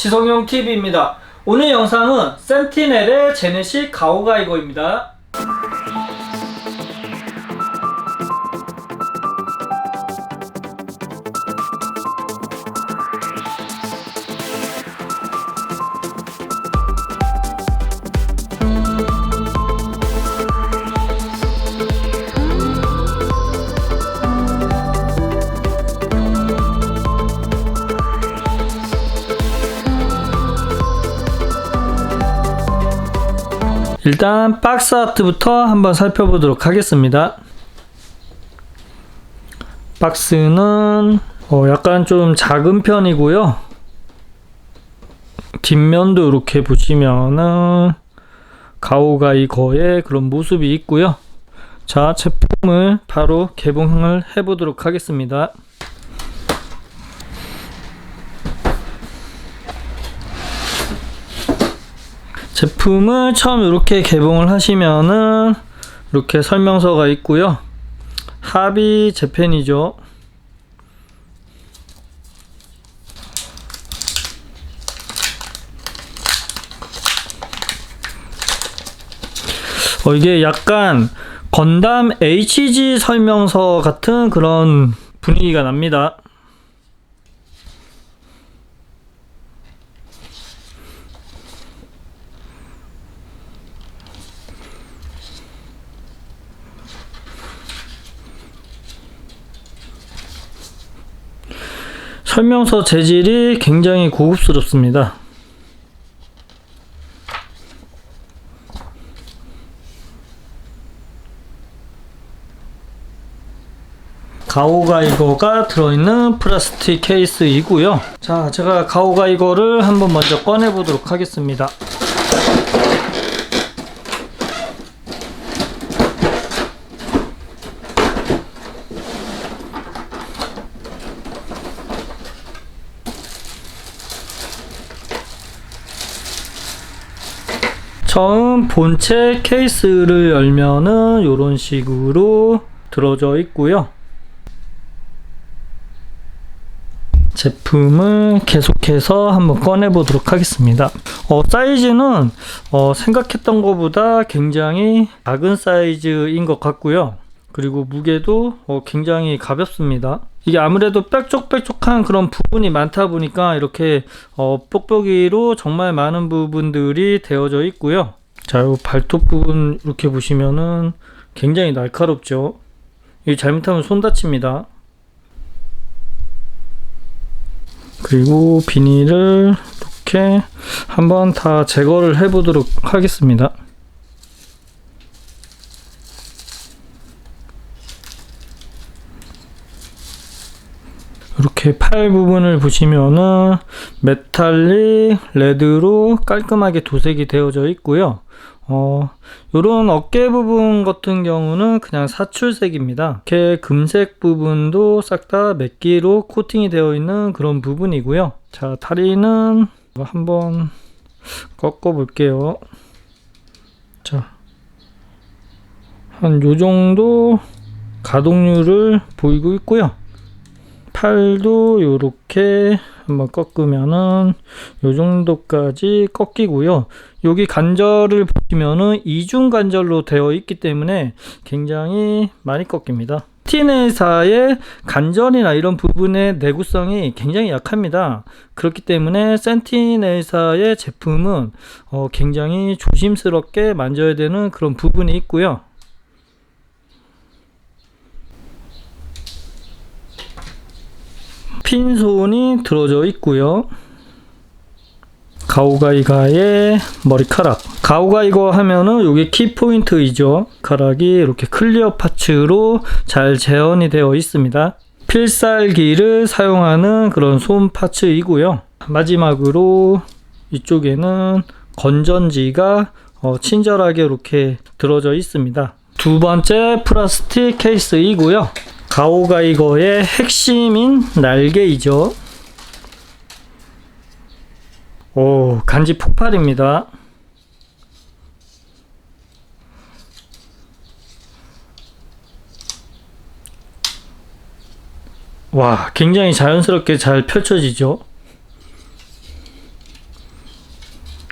지성용 TV입니다. 오늘 영상은 센티넬의 제네시 가오가이거입니다. 일단 박스 아트부터 한번 살펴보도록 하겠습니다. 박스는 어, 약간 좀 작은 편이고요. 뒷면도 이렇게 보시면은 가오가이 거의 그런 모습이 있고요. 자, 제품을 바로 개봉을 해보도록 하겠습니다. 제품을 처음 이렇게 개봉을 하시면은 이렇게 설명서가 있고요. 합이 재팬이죠. 어, 이게 약간 건담 HG 설명서 같은 그런 분위기가 납니다. 설명서 재질이 굉장히 고급스럽습니다. 가오가이거가 들어있는 플라스틱 케이스이고요. 자, 제가 가오가이거를 한번 먼저 꺼내 보도록 하겠습니다. 처음 본체 케이스를 열면은 이런 식으로 들어져 있고요. 제품을 계속해서 한번 꺼내 보도록 하겠습니다. 어, 사이즈는 어, 생각했던 것보다 굉장히 작은 사이즈인 것 같고요. 그리고 무게도 어, 굉장히 가볍습니다. 이게 아무래도 빽쪽빽쪽한 그런 부분이 많다 보니까 이렇게 어, 뽁뽁이로 정말 많은 부분들이 되어져 있고요. 자, 이 발톱 부분 이렇게 보시면은 굉장히 날카롭죠. 이 잘못하면 손 다칩니다. 그리고 비닐을 이렇게 한번 다 제거를 해 보도록 하겠습니다. 이렇게 팔 부분을 보시면은 메탈릭 레드로 깔끔하게 도색이 되어져 있고요. 어, 요런 어깨 부분 같은 경우는 그냥 사출색입니다. 이렇게 금색 부분도 싹다 맥기로 코팅이 되어 있는 그런 부분이고요. 자, 다리는 한번 꺾어 볼게요. 자, 한 요 정도 가동률을 보이고 있고요. 팔도 요렇게 한번 꺾으면은 요 정도까지 꺾이고요. 여기 간절을 보시면은 이중 간절로 되어 있기 때문에 굉장히 많이 꺾입니다. 티네사의 간절이나 이런 부분의 내구성이 굉장히 약합니다. 그렇기 때문에 센티넬사의 제품은 어 굉장히 조심스럽게 만져야 되는 그런 부분이 있고요. 핀손이 들어져 있고요. 가오가이가의 머리카락. 가오가이거 하면은 이게 키포인트이죠. 가락이 이렇게 클리어 파츠로 잘 재현이 되어 있습니다. 필살기를 사용하는 그런 솜 파츠이고요. 마지막으로 이쪽에는 건전지가 어, 친절하게 이렇게 들어져 있습니다. 두 번째 플라스틱 케이스이고요. 가오가이거의 핵심인 날개이죠. 오, 간지 폭발입니다. 와, 굉장히 자연스럽게 잘 펼쳐지죠.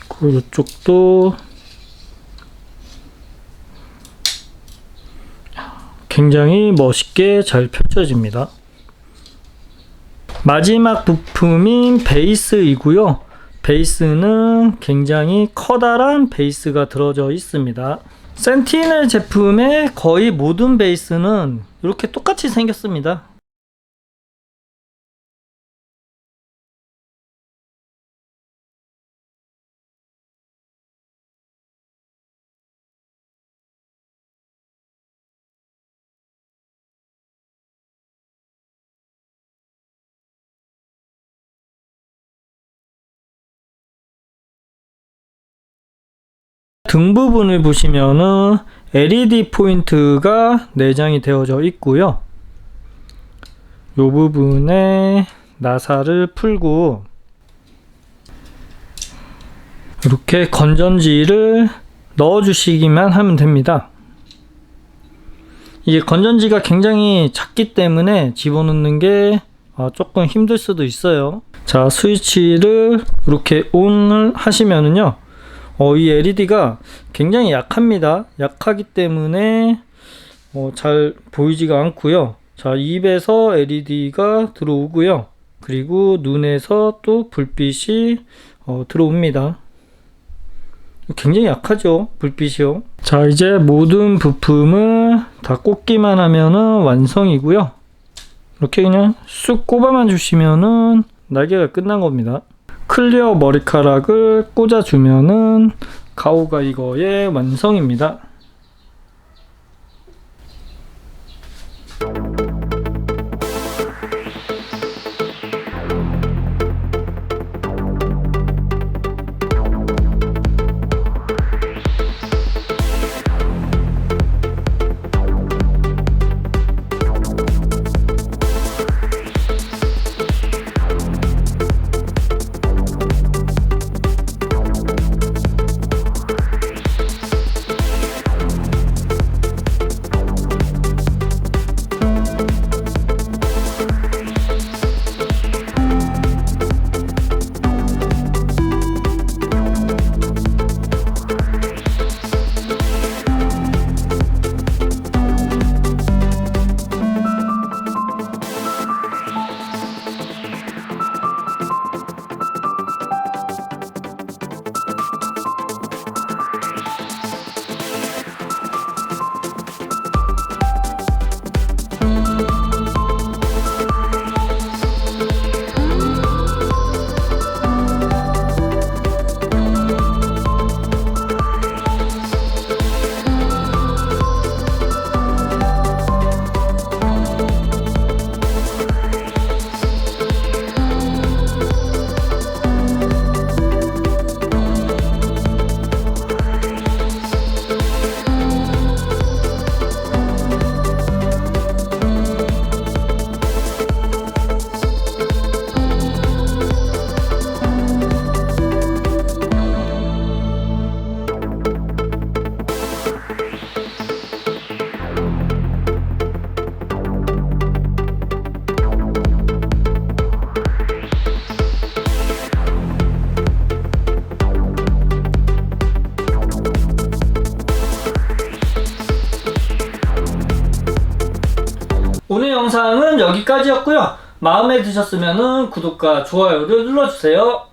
그리고 이쪽도 굉장히 멋있게 잘 펼쳐집니다. 마지막 부품인 베이스이고요. 베이스는 굉장히 커다란 베이스가 들어져 있습니다. 센티넬 제품의 거의 모든 베이스는 이렇게 똑같이 생겼습니다. 등 부분을 보시면은 LED 포인트가 내장이 되어져 있고요. 이 부분에 나사를 풀고 이렇게 건전지를 넣어 주시기만 하면 됩니다. 이게 건전지가 굉장히 작기 때문에 집어넣는 게 어, 조금 힘들 수도 있어요. 자, 스위치를 이렇게 ON을 하시면은요. 어, 이 LED가 굉장히 약합니다. 약하기 때문에 어, 잘 보이지가 않고요. 자, 입에서 LED가 들어오고요. 그리고 눈에서 또 불빛이 어, 들어옵니다. 굉장히 약하죠, 불빛이요. 자, 이제 모든 부품을 다 꽂기만 하면은 완성이고요. 이렇게 그냥 쑥 꼽아만 주시면은 날개가 끝난 겁니다. 클리어 머리카락을 꽂아주면은 가오가 이거의 완성입니다. 여기까지였고요. 마음에 드셨으면 구독과 좋아요를 눌러주세요.